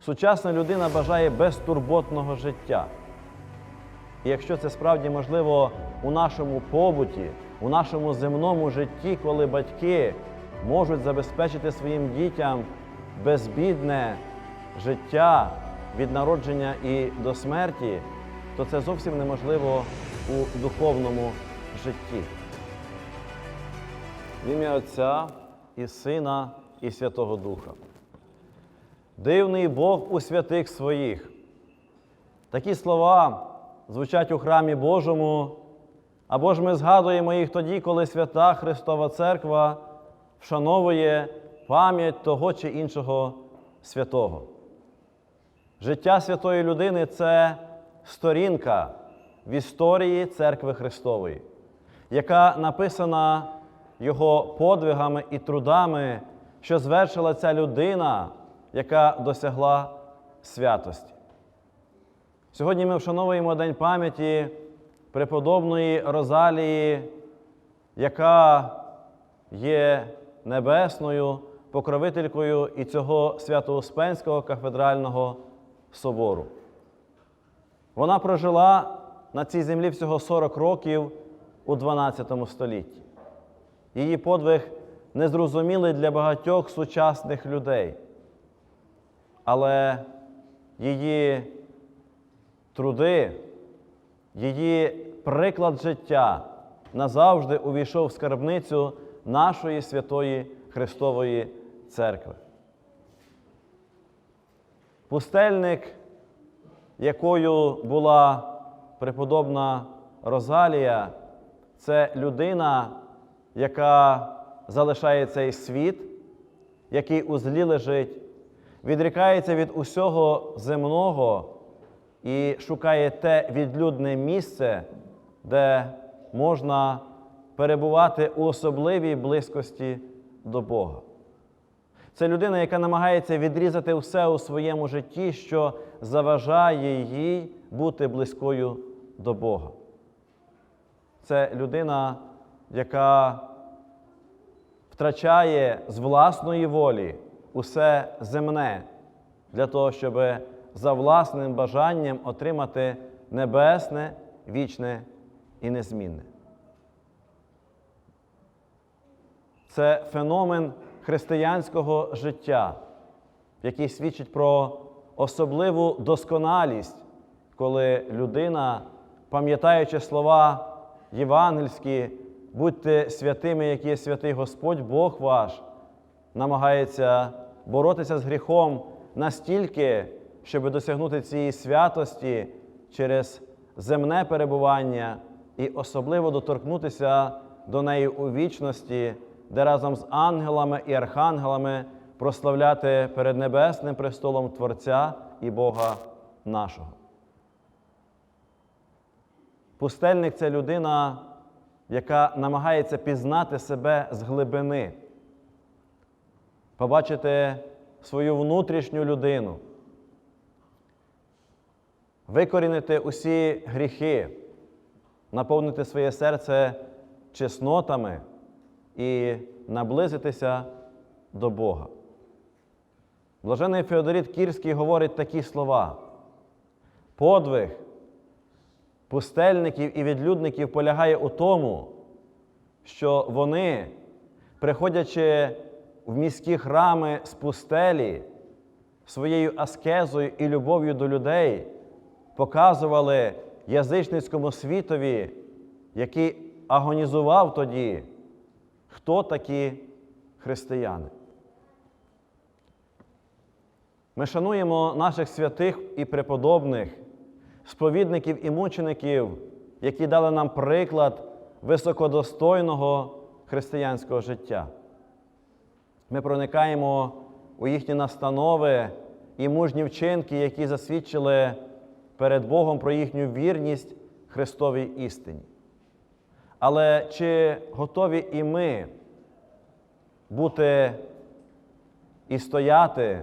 Сучасна людина бажає безтурботного життя. І якщо це справді можливо у нашому побуті, у нашому земному житті, коли батьки можуть забезпечити своїм дітям безбідне життя від народження і до смерті, то це зовсім неможливо у духовному житті. В ім'я Отця і Сина і Святого Духа. Дивний Бог у святих своїх. Такі слова звучать у храмі Божому, або ж ми згадуємо їх тоді, коли свята Христова Церква вшановує пам'ять того чи іншого святого. Життя святої людини це сторінка в історії Церкви Христової, яка написана його подвигами і трудами, що звершила ця людина, яка досягла святості. Сьогодні ми вшановуємо День пам'яті преподобної Розалії, яка є небесною покровителькою і цього Свято-Успенського кафедрального собору. Вона прожила на цій землі всього 40 років у 12 столітті. Її подвиг незрозумілий для багатьох сучасних людей. Але її труди, її приклад життя назавжди увійшов в скарбницю нашої святої Христової Церкви. Пустельник, якою була преподобна Розалія, це людина, яка залишає цей світ, який у злі лежить, відрікається від усього земного і шукає те відлюдне місце, де можна перебувати у особливій близькості до Бога. Це людина, яка намагається відрізати все у своєму житті, що заважає їй бути близькою до Бога. Це людина, яка втрачає з власної волі усе земне для того, щоб за власним бажанням отримати небесне, вічне і незмінне. Це феномен християнського життя, який свідчить про особливу досконалість, коли людина, пам'ятаючи слова євангельські, будьте святими, як є святий Господь Бог ваш, намагається боротися з гріхом настільки, щоб досягнути цієї святості через земне перебування і особливо доторкнутися до неї у вічності, де разом з ангелами і архангелами прославляти перед небесним престолом Творця і Бога нашого. Пустельник це людина, яка намагається пізнати себе з глибини, побачити свою внутрішню людину, викорінити усі гріхи, наповнити своє серце чеснотами і наблизитися до Бога. Блажений Феодоріт Кірський говорить такі слова: подвиг пустельників і відлюдників полягає у тому, що вони, приходячи в міські храми з пустелі, своєю аскезою і любов'ю до людей, показували язичницькому світові, який агонізував тоді, хто такі християни. Ми шануємо наших святих і преподобних, сповідників і мучеників, які дали нам приклад високодостойного християнського життя. Ми проникаємо у їхні настанови і мужні вчинки, які засвідчили перед Богом про їхню вірність Христовій істині. Але чи готові і ми бути і стояти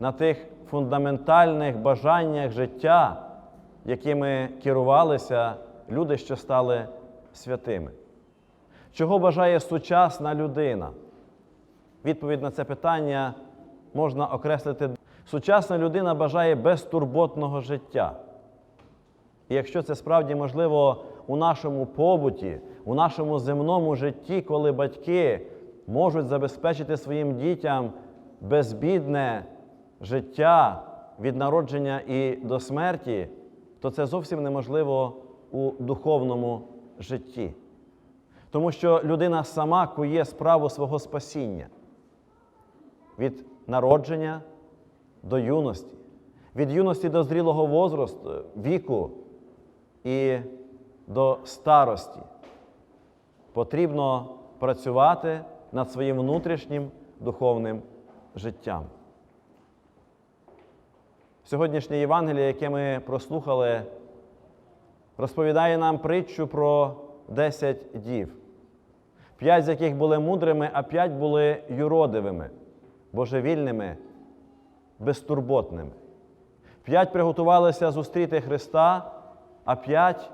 на тих фундаментальних бажаннях життя, якими керувалися люди, що стали святими? Чого бажає сучасна людина? Відповідь на це питання можна окреслити Сучасна людина бажає безтурботного життя. І якщо це справді можливо у нашому побуті, у нашому земному житті, коли батьки можуть забезпечити своїм дітям безбідне життя від народження і до смерті, то це зовсім неможливо у духовному житті. Тому що людина сама кує справу свого спасіння від народження до юності, від юності до зрілого возрасту, віку і до старості. Потрібно працювати над своїм внутрішнім духовним життям. Сьогоднішнє Євангеліє, яке ми прослухали, розповідає нам притчу про 10 дів, п'ять з яких були мудрими, а п'ять були юродивими, божевільними, безтурботними. П'ять приготувалися зустріти Христа, а п'ять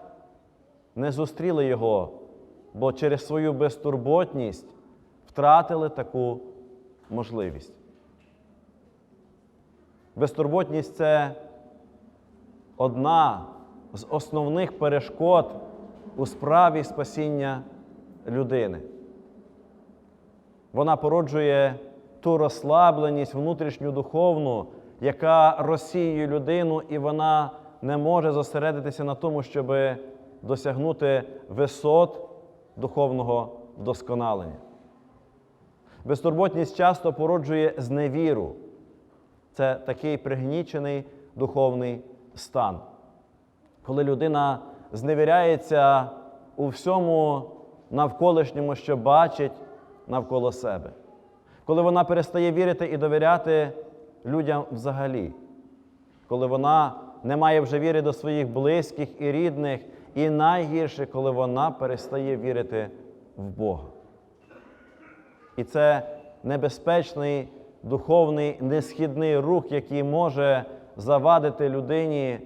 не зустріли Його, бо через свою безтурботність втратили таку можливість. Безтурботність це одна з основних перешкод у справі спасіння людини. Вона породжує ту розслабленість внутрішню духовну, яка розсіює людину, і вона не може зосередитися на тому, щоб досягнути висот духовного вдосконалення. Безтурботність часто породжує зневіру. Це такий пригнічений духовний стан. Коли людина зневіряється у всьому навколишньому, що бачить навколо себе. Коли вона перестає вірити і довіряти людям взагалі, коли вона не має вже віри до своїх близьких і рідних, і найгірше, коли вона перестає вірити в Бога. І це небезпечний духовний несхідний рух, який може завадити людині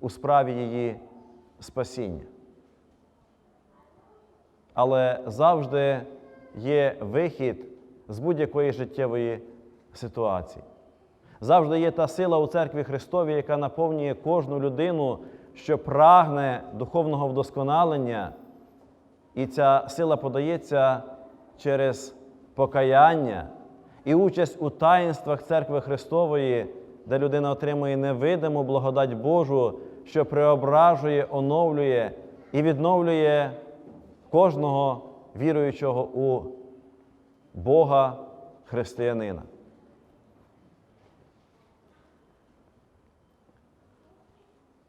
у справі її спасіння. Але завжди є вихід з будь-якої життєвої ситуації. Завжди є та сила у церкві Христовій, яка наповнює кожну людину, що прагне духовного вдосконалення, і ця сила подається через покаяння і участь у таїнствах церкви Христової, де людина отримує невидиму благодать Божу, що преображує, оновлює і відновлює кожного віруючого у Бога християнина.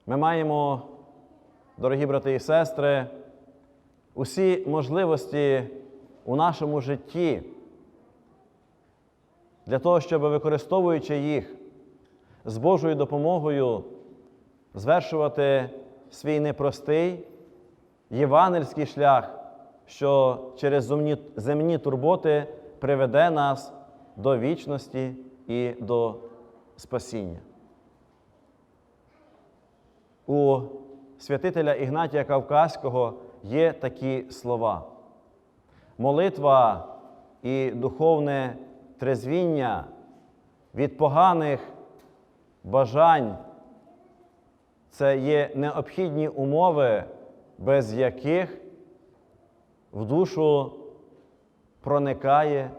Ми маємо, дорогі брати і сестри, усі можливості у нашому житті для того, щоб використовуючи їх з Божою допомогою, звершувати свій непростий євангельський шлях, що через земні, турботи приведе нас до вічності і до спасіння. У святителя Ігнатія Кавказького є такі слова. Молитва і духовне трезвіння від поганих бажань це є необхідні умови, без яких в душу проникає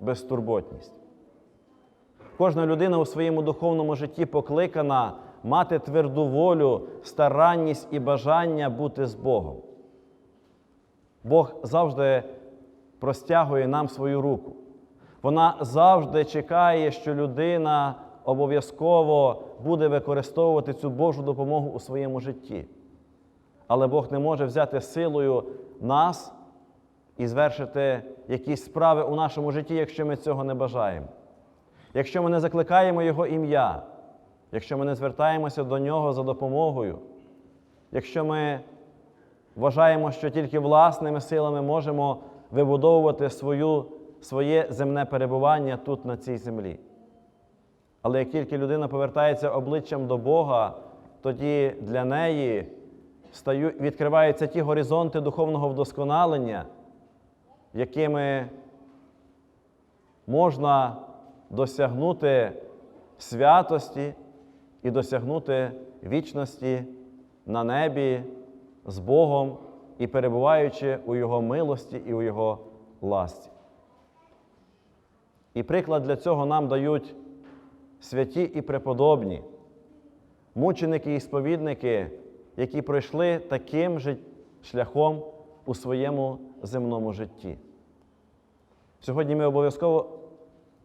безтурботність. Кожна людина у своєму духовному житті покликана мати тверду волю, старанність і бажання бути з Богом. Бог завжди простягує нам свою руку. Вона завжди чекає, що людина обов'язково буде використовувати цю Божу допомогу у своєму житті. Але Бог не може взяти силою нас і звершити якісь справи у нашому житті, якщо ми цього не бажаємо. Якщо ми не закликаємо Його ім'я, якщо ми не звертаємося до Нього за допомогою, якщо ми вважаємо, що тільки власними силами можемо вибудовувати свою, своє земне перебування тут, на цій землі. Але як тільки людина повертається обличчям до Бога, тоді для неї відкриваються ті горизонти духовного вдосконалення, якими можна досягнути святості і досягнути вічності на небі з Богом і перебуваючи у Його милості і у Його ласті. І приклад для цього нам дають святі і преподобні, мученики і сповідники, які пройшли таким же шляхом у своєму земному житті. Сьогодні ми обов'язково,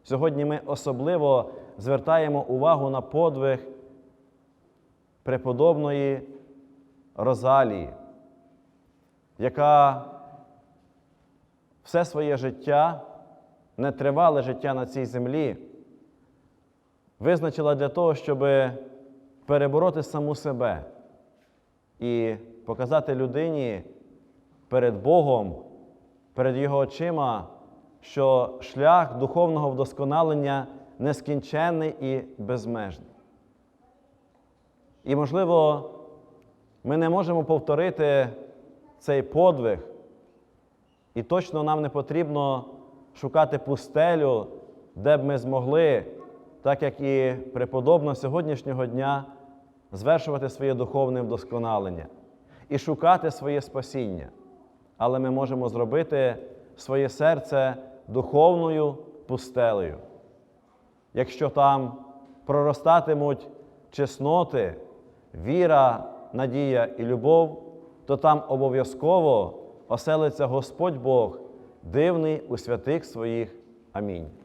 сьогодні ми особливо звертаємо увагу на подвиг преподобної Розалії, яка все своє життя, нетривале життя на цій землі, визначила для того, щоб перебороти саму себе і показати людині перед Богом, перед Його очима, що шлях духовного вдосконалення нескінченний і безмежний. І, можливо, ми не можемо повторити цей подвиг, і точно нам не потрібно шукати пустелю, де б ми змогли, так як і преподобно сьогоднішнього дня, звершувати своє духовне вдосконалення і шукати своє спасіння. Але ми можемо зробити своє серце духовною пустелею. Якщо там проростатимуть чесноти, віра, надія і любов, то там обов'язково оселиться Господь Бог, дивний у святих своїх. Амінь.